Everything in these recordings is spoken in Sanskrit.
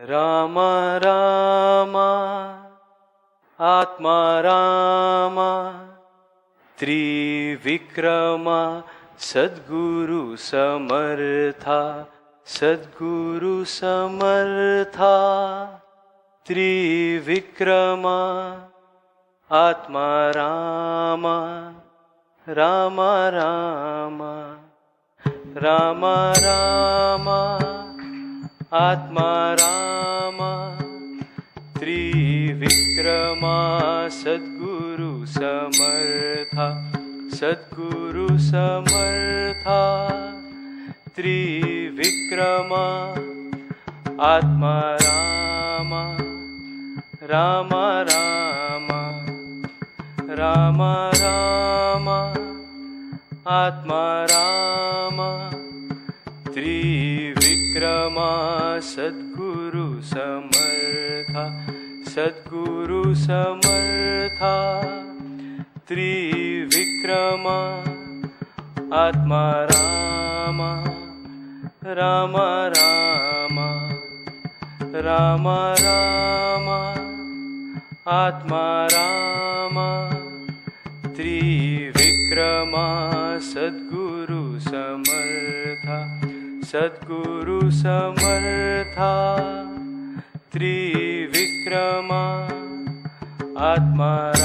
राम राम। आत्मा, राम। त्रिविक्रम, सद्गुरु समर्था। सद्गुरु समर्था। त्रिविक्रम, आत्मा, राम। राम राम। राम राम। आत्मा, राम। समर्था सद्गुरु समर्था त्रिविक्रमा आत्मा राम राम राम राम राम आत्मा राम त्रिविक्रमा सद्गुरु समर्था सद्गुरु समर्था त्रिविक्रमा आत्मा राम राम राम राम राम आत्मा राम त्रिविक्रमा सद्गुरु समर्था सद्गुरु समर्था त्रिविक्रमा आत्मा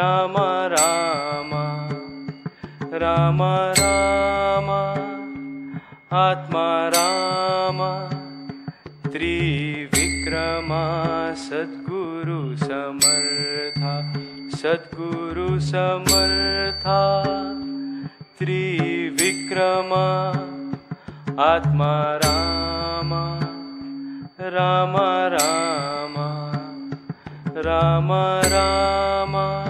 राम राम। राम राम। आत्मा, राम। त्रिविक्रमा सद्गुरु समर्था। सद्गुरु समर्था। त्रिविक्रमा आत्मा, राम। राम राम। राम राम।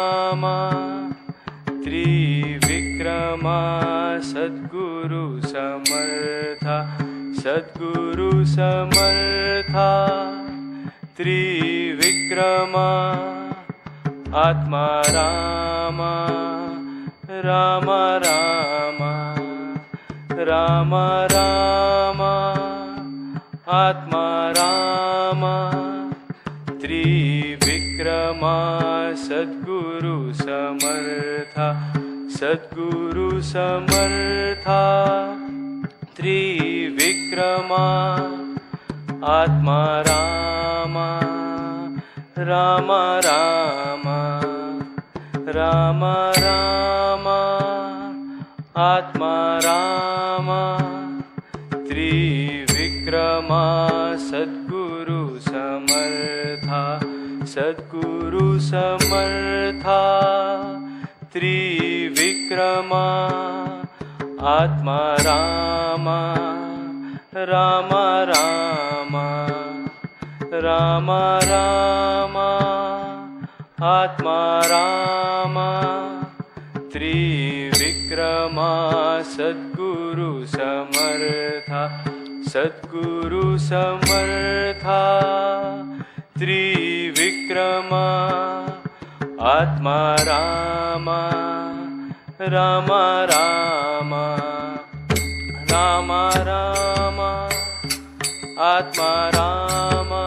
समर्था त्रिविक्रमा, आत्मा राम राम राम राम राम, आत्मा राम, त्रिविक्रमा, सद्गुरु समर्था सद्गुरु समर्था, त्रिविक्रमा आत्मा राम राम राम राम राम आत्मा राम त्रिविक्रमा सद्गुरु समर्था सद्गुरु समर्था त्रिविक्रमा आत्मा राम राम राम राम राम, आत्मा, राम, त्रिविक्रमा, सद्गुरु समर्था सद्गुरु समर्था, त्रिविक्रमा, आत्मा, राम राम राम राम राम, आत्मा, राम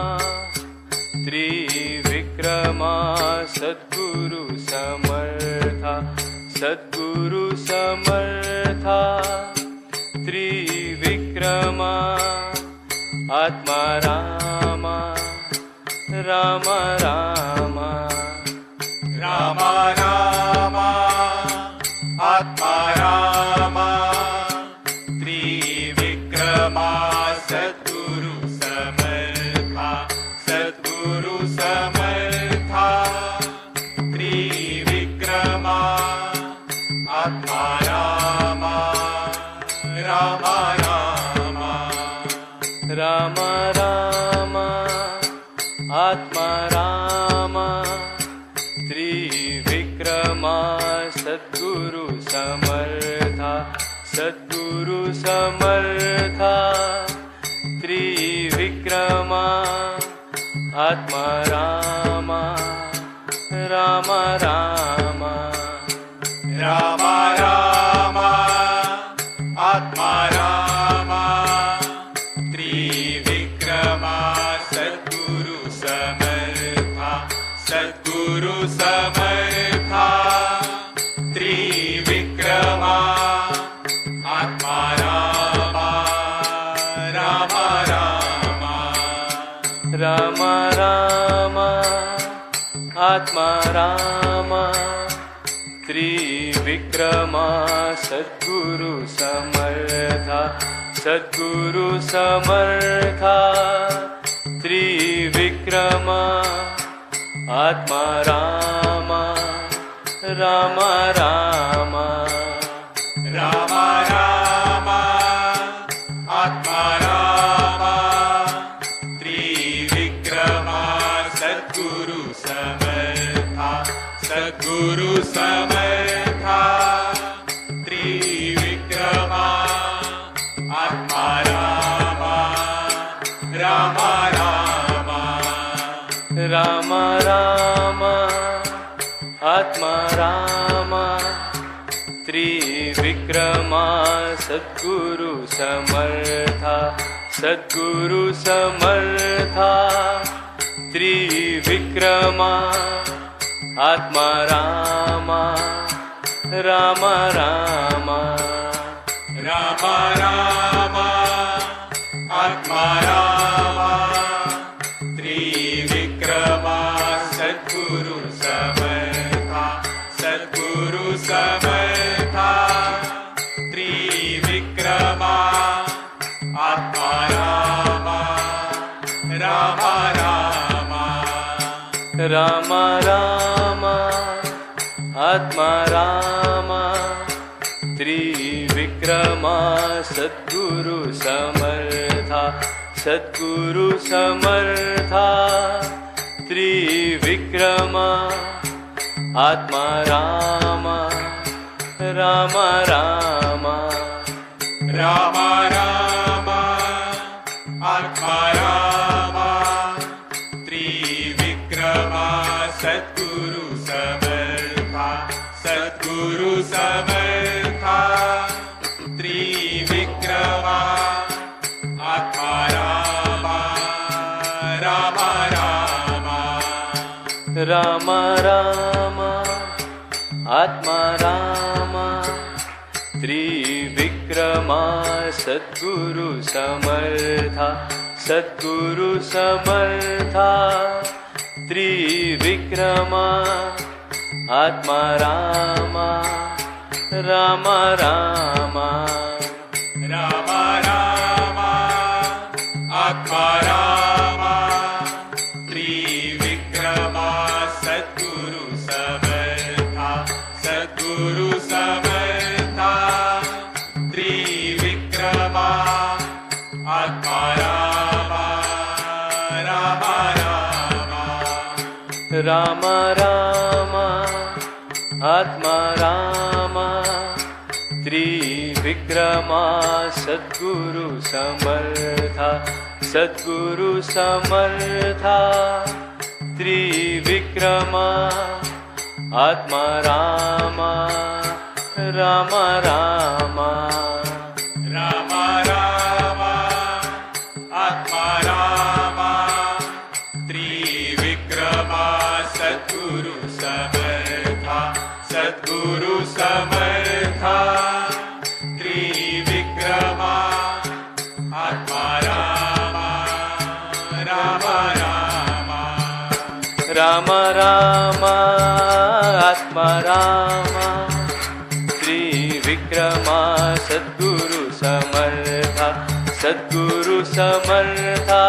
त्रिविक्रमा सद्गुरु समर्था सद्गुरु समर्था। त्रिविक्रमा आत्मा राम राम राम राम। राम सद्गुरु राम राम आत्मा राम त्रिविक्रमा सद्गुरु समर्था सद्गुरु समर्था त्रिविक्रमा आत्मा राम राम राम समर्था त्रिविक्रमा आत्मा राम राम राम। राम राम आत्मा राम त्रिविक्रमा सद्गुरु समर्था सद्गुरु समर्था राम राम राम राम। राम आत्मा राम सद्गुरु समर्था त्रिविक्रमा आत्मा राम राम राम। राम राम आत्मा राम त्रिविक्रमा सद्गुरु समर्था सद्गुरु समर्था राम राम आत्मा राम त्रिविक्रमा सद्गुरु समर्था सद्गुरु समर्था त्रिविक्रमा आत्मा राम राम राम सद्गुरु समर्था सद्गुरु समर्था। त्रिविक्रमा आत्मा राम राम राम। राम राम आत्मा राम। त्रिविक्रमा सद्गुरु समर्था सद्गुरु समर्था राम राम आत्मा राम। त्रिविक्रमा सद्गुरु समर्था सद्गुरु समर्था।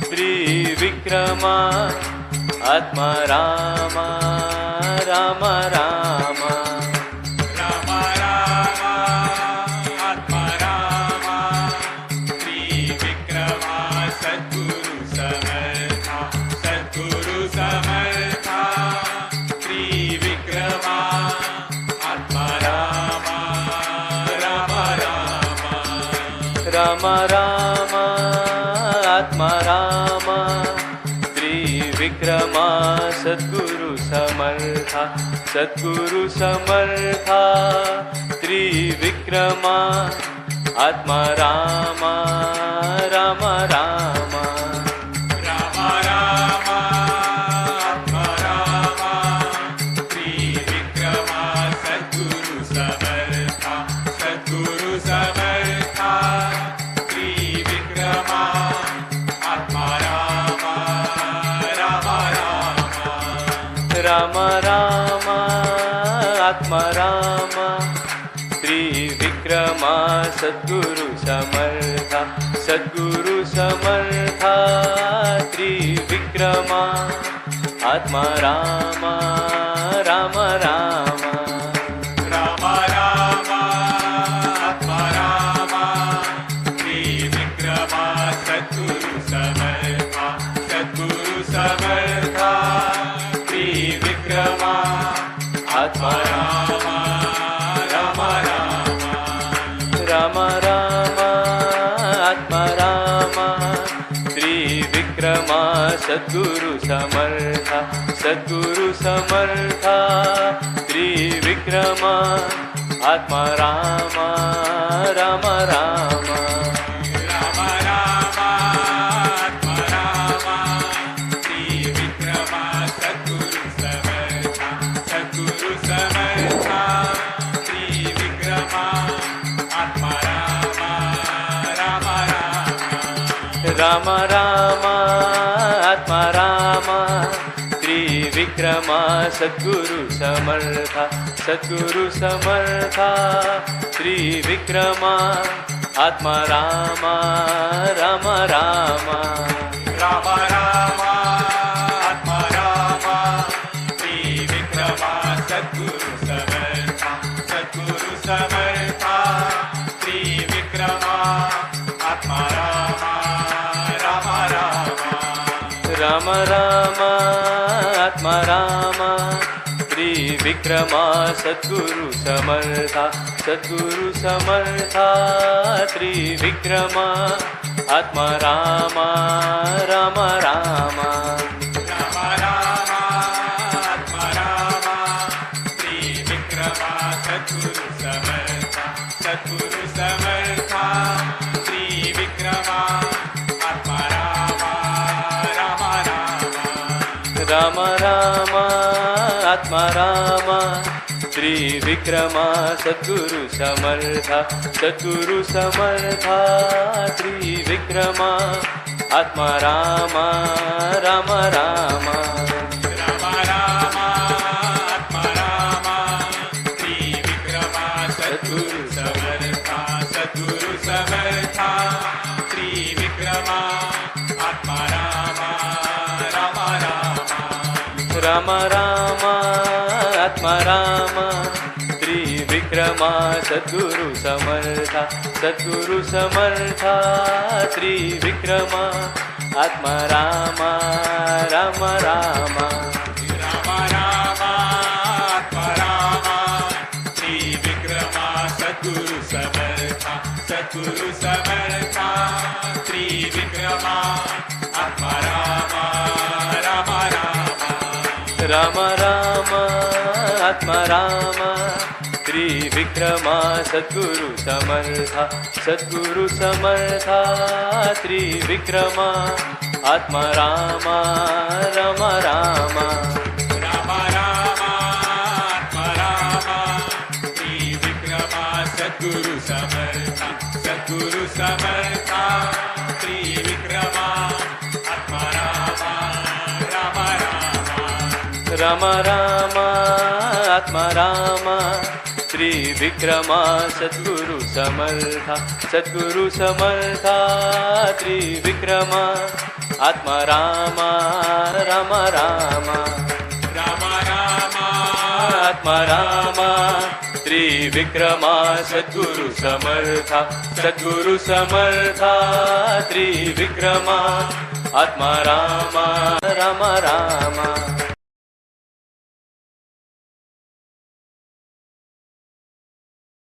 त्रिविक्रमा आत्मा राम राम राम सद्गुरु समर्था त्रिविक्रमा आत्मा रामा राम राम। त्रिविक्रमा सद्गुरु समर्था सद्गुरु समर्था त्रिविक्रमा आत्मा राम राम राम। राम राम, आत्मा राम। त्रिविक्रमा सद्गुरु समर्था सद्गुरु समर्था त्रिविक्रमा आत्मा राम। सद्गुरु समर्था सद्गुरु समर्था त्रिविक्रमा आत्मा राम राम राम। राम राम त्रिविक्रमा सद्गुरु समर्था सद्गुरु समर्था त्रिविक्रमा आत्मा रामा राम रामा राम। त्रिविक्रमा सद्गुरु समर्था सद्गुरु समर्था। त्रिविक्रमा आत्मा राम राम राम राम त्रिविक्रमा सद्गुरु समर्था सद्गुरु समर्था त्रिविक्रमा आत्मा राम राम राम। राम राम आत्मा राम। त्रिविक्रमा सद्गुरु समर्था सद्गुरु समर्था त्रिविक्रमा आत्मा राम राम राम। राम राम आत्मा राम। त्रिविक्रमा सद्गुरु समर्था सद्गुरु समर्था। त्रिविक्रमा आत्मा राम राम राम। राम राम आत्मा राम श्री विक्रमा सद्गुरु समर्था सद्गुरु समर्था श्री विक्रमा आत्मा रामा रम रामा। रामा रामा आत्मा रामा विक्रमा सद्गुरु समर्था सद्गुरु समर्था श्री आत्मा रामा रामा। राम रामा आत्मा रामा। त्रिविक्रमा सद्गुरु समर्था सद्गुरु समर्था त्रिविक्रमा आत्मा राम राम राम। राम राम। आत्मा राम त्रिविक्रमा सद्गुरु समर्था सद्गुरु समर्था त्रिविक्रमा आत्मा राम राम राम